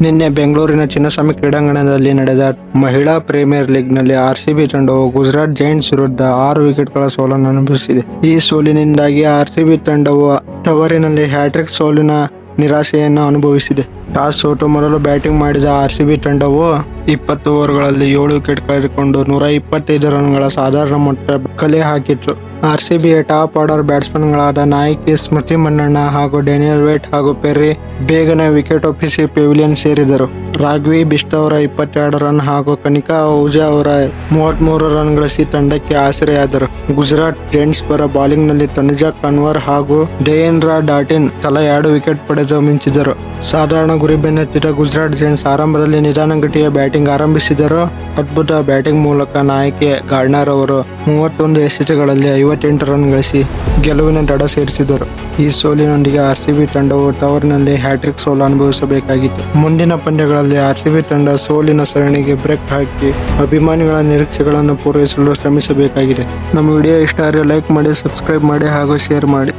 ನಿನ್ನೆ ಬೆಂಗಳೂರಿನ ಚಿನ್ನಸ್ವಾಮಿ ಕ್ರೀಡಾಂಗಣದಲ್ಲಿ ನಡೆದ ಮಹಿಳಾ ಪ್ರೀಮಿಯರ್ ಲೀಗ್ನಲ್ಲಿ ಆರ್ಸಿಬಿ ತಂಡವು ಗುಜರಾತ್ ಜೈಂಟ್ಸ್ ವಿರುದ್ಧ ಆರು ವಿಕೆಟ್ಗಳ ಸೋಲನ್ನು ಅನುಭವಿಸಿದೆ. ಈ ಸೋಲಿನಿಂದಾಗಿ ಆರ್ಸಿಬಿ ತಂಡವು ಟವರಿನಲ್ಲಿ ಹ್ಯಾಟ್ರಿಕ್ ಸೋಲಿನ ನಿರಾಸೆಯನ್ನು ಅನುಭವಿಸಿದೆ. ಟಾಸ್ ಸೋತು ಮೊದಲು ಬ್ಯಾಟಿಂಗ್ ಮಾಡಿದ ಆರ್ಸಿಬಿ ತಂಡವು ಇಪ್ಪತ್ತು ಓವರ್ಗಳಲ್ಲಿ ಏಳು ವಿಕೆಟ್ ಕಳೆದುಕೊಂಡು ನೂರ ಇಪ್ಪತ್ತೈದು ರನ್ಗಳ ಸಾಧಾರಣ ಮೊಟ್ಟ ಕಲೆ ಹಾಕಿತ್ತು. ಆರ್ ಸಿ ಬಿಯ ಟಾಪ್ ಆರ್ಡರ್ ಬ್ಯಾಟ್ಸ್ಮನ್ಗಳಾದ ನಾಯಕಿ, ಸ್ಮೃತಿ ಮನ್ನಣ್ಣ ಹಾಗೂ ಡೇನಿಯಲ್ ವೇಟ್ ಹಾಗೂ ಪೆರ್ರಿ ಬೇಗನೆ ವಿಕೆಟ್ ಒಪ್ಪಿಸಿ ಪೆವಿಲಿಯನ್ ಸೇರಿದರು. ರಾಘವಿ, ಬಿಸ್ಟ್ ಅವರ ಇಪ್ಪತ್ತೆರಡು ರನ್ ಹಾಗೂ ಕನಿಕಾ ಓಜಾ ಅವರ ಮೂವತ್ಮೂರು ರನ್ ಗಳಿಸಿ ತಂಡಕ್ಕೆ ಆಸರೆಯಾದರು. ಗುಜರಾತ್ ಜೈಂಟ್ಸ್ ಪರ ಬೌಲಿಂಗ್ನಲ್ಲಿ ತನುಜಾ ಕನ್ವರ್ ಹಾಗೂ ಡೇಂದ್ರ ಡಾಟಿನ್ ತಲಾ ಎರಡು ವಿಕೆಟ್ ಪಡೆದು ಮಿಂಚಿದರು ಸಾಧಾರಣ ಗುರಿ ಬೆನ್ನತ್ತಿದ ಗುಜರಾತ್ ಜೈಂಟ್ಸ್ ಆರಂಭದಲ್ಲಿ ನಿಧಾನಗತಿಯ ಬ್ಯಾಟಿಂಗ್ ಆರಂಭಿಸಿದರು. ಅದ್ಭುತ ಬ್ಯಾಟಿಂಗ್ ಮೂಲಕ ನಾಯಕಿ ಗಾರ್ಡ್ನರ್ ಅವರು ಮೂವತ್ತೊಂದು ಎಸೆತಗಳಲ್ಲಿ ಐವತ್ತೆಂಟು ರನ್ ಗಳಿಸಿ ಗೆಲುವಿನ ದಡ ಸೇರಿಸಿದರು. ಈ ಸೋಲಿನೊಂದಿಗೆ ಆರ್ಸಿಬಿ ತಂಡವು ಟವರ್ನಲ್ಲಿ ಹ್ಯಾಟ್ರಿಕ್ ಸೋಲು ಅನುಭವಿಸಬೇಕಾಗಿತ್ತು. ಮುಂದಿನ ಪಂದ್ಯಗಳಲ್ಲಿ ಆರ್ಸಿಬಿ ತಂಡ ಸೋಲಿನ ಸರಣಿಗೆ ಬ್ರೇಕ್ ಹಾಕಿ ಅಭಿಮಾನಿಗಳ ನಿರೀಕ್ಷೆಗಳನ್ನು ಪೂರೈಸಲು ಶ್ರಮಿಸಬೇಕಾಗಿದೆ. ನಮ್ಮ ವಿಡಿಯೋ ಇಷ್ಟ ಆದರೆ ಲೈಕ್ ಮಾಡಿ, ಸಬ್ಸ್ಕ್ರೈಬ್ ಮಾಡಿ ಹಾಗೂ ಶೇರ್ ಮಾಡಿ.